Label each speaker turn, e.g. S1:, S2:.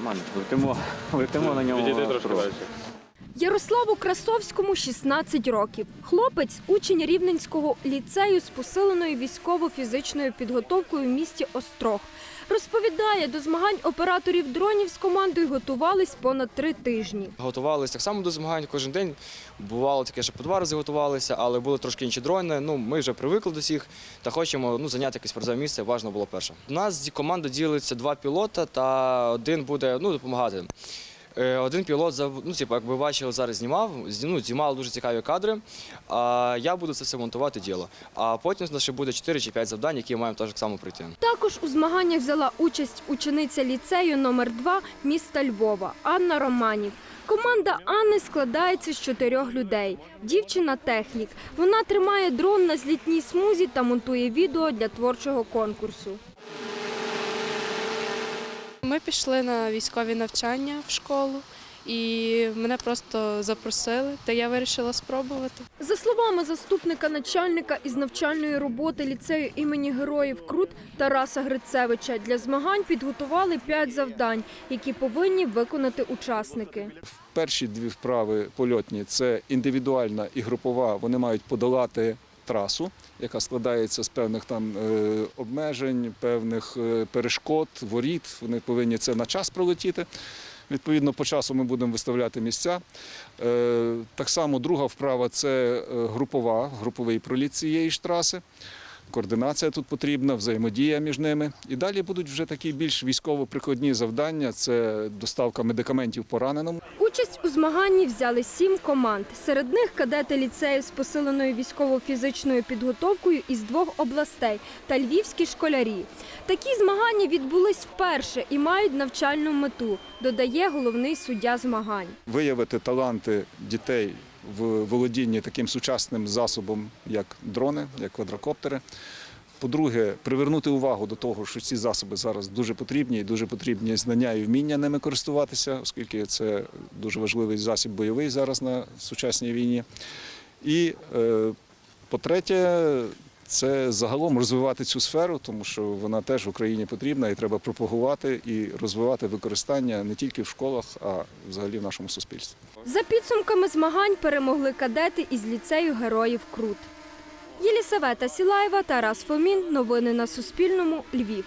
S1: Нормально, летимо, летимо на ньому.
S2: Відійди трошки далі.
S3: Ярославу Красовському 16 років. Хлопець учень Рівненського ліцею з посиленою військово-фізичною підготовкою в місті Острог. Розповідає, до змагань операторів дронів з командою готувались понад три тижні.
S4: Готувалися так само до змагань кожен день. Бувало таке, що по два рази готувалися, але були трошки інші дрони. Ну, ми вже привикли до всіх та хочемо ну, зайняти якесь призове місце. Важливо було перше. У нас команда ділиться два пілота, та один буде ну, допомагати. Е, Один пілот, ну, типу, як ви бачили, зараз знімав, зні- ну, знімали дуже цікаві кадри. А я буду це все монтувати діло. А потім у нас ще буде 4 чи 5 завдань, які маємо так само пройти.
S3: Також у змаганнях взяла участь учениця ліцею номер 2 міста Львова Анна Романів. Команда Анни складається з чотирьох людей. Дівчина технік. Вона тримає дрон на злітній смузі та монтує відео для творчого конкурсу.
S5: Ми пішли на військові навчання в школу, і мене просто запросили, та я вирішила спробувати.
S3: За словами заступника начальника із навчальної роботи ліцею імені Героїв Крут Тараса Грицевича, для змагань підготували п'ять завдань, які повинні виконати учасники.
S6: Перші дві вправи польотні це індивідуальна і групова. Вони мають подолати трасу, яка складається з певних там е, обмежень, певних е, перешкод, воріт. Вони повинні це на час пролетіти. Відповідно, по часу ми будемо виставляти місця. Е, Так само друга вправа це групова, груповий проліт цієї ж траси. Координація тут потрібна, взаємодія між ними. І далі будуть вже такі більш військово-прикладні завдання: це доставка медикаментів пораненому.
S3: Участь у змаганні взяли сім команд. Серед них кадети ліцею з посиленою військово-фізичною підготовкою із двох областей та львівські школярі. Такі змагання відбулись вперше і мають навчальну мету, додає головний суддя змагань.
S6: Виявити таланти дітей в володінні таким сучасним засобом, як дрони, як квадрокоптери. По-друге, привернути увагу до того, що ці засоби зараз дуже потрібні, і дуже потрібні знання і вміння ними користуватися, оскільки це дуже важливий засіб бойовий зараз на сучасній війні. І е, по-третє, це загалом розвивати цю сферу, тому що вона теж в Україні потрібна і треба пропагувати і розвивати використання не тільки в школах, а взагалі в нашому суспільстві.
S3: За підсумками змагань перемогли кадети із ліцею героїв Крут. Єлісавета Сілаєва, Тарас Фомін. Новини на Суспільному. Львів.